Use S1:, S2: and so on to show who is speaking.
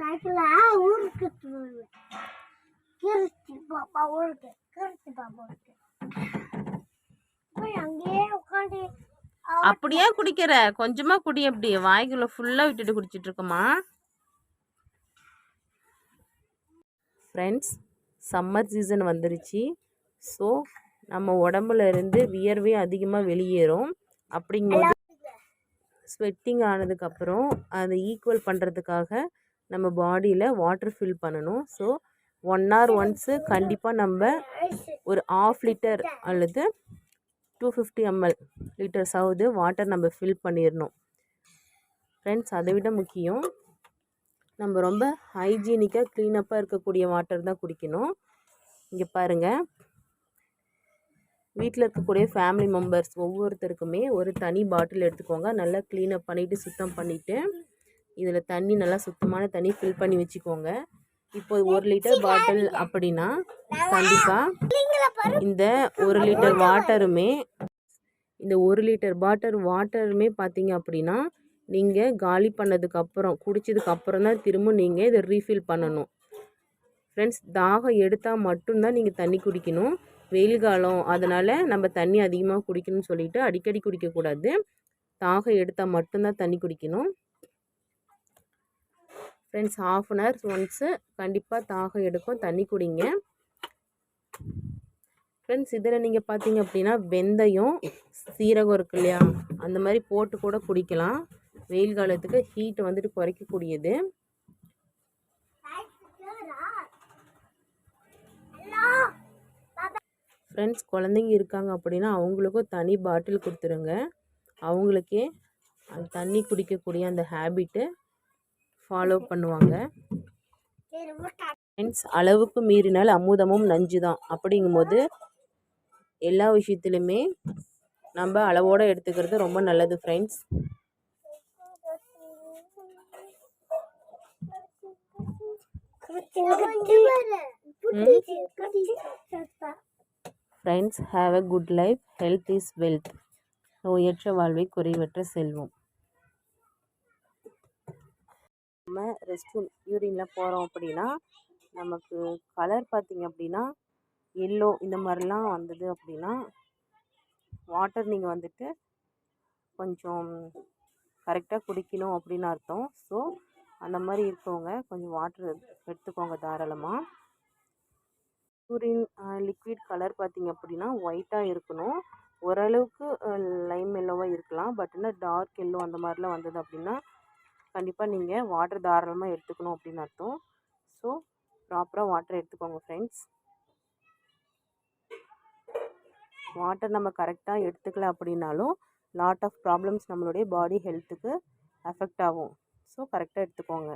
S1: சைக்கிள ஊருக்கு கிருச்சி பாப்பா ஊருக்கு கிருச்சி பாப்பா ஊருக்கு. போய் அங்கேயே உட்காந்து
S2: அப்படியே குடிக்கிற? கொஞ்சமா குடி அப்படி. வாய்க்குள்ள ஃபுல்லா விட்டுட்டு குடிச்சிட்டு இருக்கமா ஃப்ரெண்ட்ஸ் சம்மர் சீசன் வந்துருச்சு. ஸோ நம்ம உடம்புல இருந்து வியர்வை அதிகமாக வெளியேறும். அப்படிங்கும்போது ஸ்வெட்டிங் ஆனதுக்கப்புறம் அதை ஈக்குவல் பண்ணுறதுக்காக நம்ம பாடியில் வாட்டர் ஃபில் பண்ணணும். ஸோ ஒன் ஹவர் ஒன்ஸு கண்டிப்பாக நம்ம ஒரு ஆஃப் லிட்டர் அல்லது டூ ஃபிஃப்டி எம்எல் லிட்டர்ஸ் ஆகுது வாட்டர் நம்ம ஃபில் பண்ணிடணும் ஃப்ரெண்ட்ஸ் அதை விட முக்கியம் நம்ம ரொம்ப ஹைஜீனிக்காக க்ளீனப்பாக இருக்கக்கூடிய வாட்டர் தான் குடிக்கணும். இங்கே பாருங்கள் வீட்டில் இருக்கக்கூடிய ஃபேமிலி மெம்பர்ஸ் ஒவ்வொருத்தருக்குமே ஒரு தனி பாட்டில் எடுத்துக்கோங்க. நல்லா க்ளீனப் பண்ணிவிட்டு சுத்தம் பண்ணிவிட்டு இதில் தண்ணி நல்லா சுத்தமான தண்ணி ஃபில் பண்ணி வச்சுக்கோங்க. இப்போ ஒரு லிட்டர் பாட்டில் அப்படின்னா கண்டிப்பாக இந்த ஒரு லிட்டர் வாட்டருமே இந்த ஒரு லிட்டர் பாட்டர் வாட்டருமே பார்த்தீங்க அப்படின்னா நீங்கள் காலி பண்ணதுக்கு அப்புறம் குடிச்சதுக்கு அப்புறம் தான் திரும்ப நீங்கள் இதை ரீஃபில் பண்ணணும். ஃப்ரெண்ட்ஸ் தாகம் எடுத்தால் மட்டும்தான் நீங்கள் தண்ணி குடிக்கணும். வெயில் காலம் அதனால் நம்ம தண்ணி அதிகமாக குடிக்கணும்னு சொல்லிட்டு அடிக்கடி குடிக்கக்கூடாது. தாகம் எடுத்தால் மட்டும்தான் தண்ணி குடிக்கணும். Friends half an hour once கண்டிப்பாக தாகம் எடுக்கும். தண்ணி குடிங்க. ஃப்ரெண்ட்ஸ் இதில் நீங்கள் பார்த்தீங்க அப்படின்னா வெந்தயம் சீரகம் இருக்கு இல்லையா? அந்த மாதிரி போட்டு கூட குடிக்கலாம். வெயில் காலத்துக்கு ஹீட் வந்துட்டு குறைக்கக்கூடியது. ஃப்ரெண்ட்ஸ் குழந்தைங்க இருக்காங்க அப்படின்னா அவங்களுக்கும் தனி பாட்டில் கொடுத்துருங்க. அவங்களுக்கே அந்த தண்ணி குடிக்கக்கூடிய அந்த ஹேபிட்டு ஃபாலோ பண்ணுவாங்க. ஃப்ரெண்ட்ஸ் அளவுக்கு மீறினால் அமுதமும் நஞ்சு தான் அப்படிங்கும்போது எல்லா விஷயத்துலையுமே நம்ம அளவோடு எடுத்துக்கிறது ரொம்ப நல்லது friends friends have a good life health is wealth நோயற்ற வாழ்வை குறைவற்ற செல்வம். நம்ம ரெஸ்ட் ரூம் போகிறோம் அப்படின்னா நமக்கு கலர் பார்த்திங்க அப்படின்னா எல்லோ இந்த மாதிரிலாம் வந்தது அப்படின்னா வாட்டர் நீங்கள் வந்துட்டு கொஞ்சம் கரெக்டாக குடிக்கணும் அப்படின்னு அர்த்தம். ஸோ அந்த மாதிரி இருக்கவங்க கொஞ்சம் வாட்டர் எடுத்துக்கோங்க தாராளமாக யூரின் லிக்விட் கலர் பார்த்திங்க அப்படின்னா ஒயிட்டாக இருக்கணும். ஓரளவுக்கு லைம் எல்லோவாக இருக்கலாம். பட் ஆனால் டார்க் எல்லோ அந்த மாதிரிலாம் வந்தது அப்படின்னா கண்டிப்பாக நீங்கள் வாட்டர் தாராளமாக எடுத்துக்கணும் அப்படின்னு அர்த்தம். ஸோ ப்ராப்பராக வாட்டர் எடுத்துக்கோங்க ஃப்ரெண்ட்ஸ் வாட்டர் நம்ம கரெக்டாக எடுத்துக்கல அப்படின்னாலும் லாட் ஆஃப் ப்ராப்ளம்ஸ் நம்மளுடைய பாடி ஹெல்த்துக்கு அஃபெக்ட் ஆகும். ஸோ கரெக்டாக எடுத்துக்கோங்க.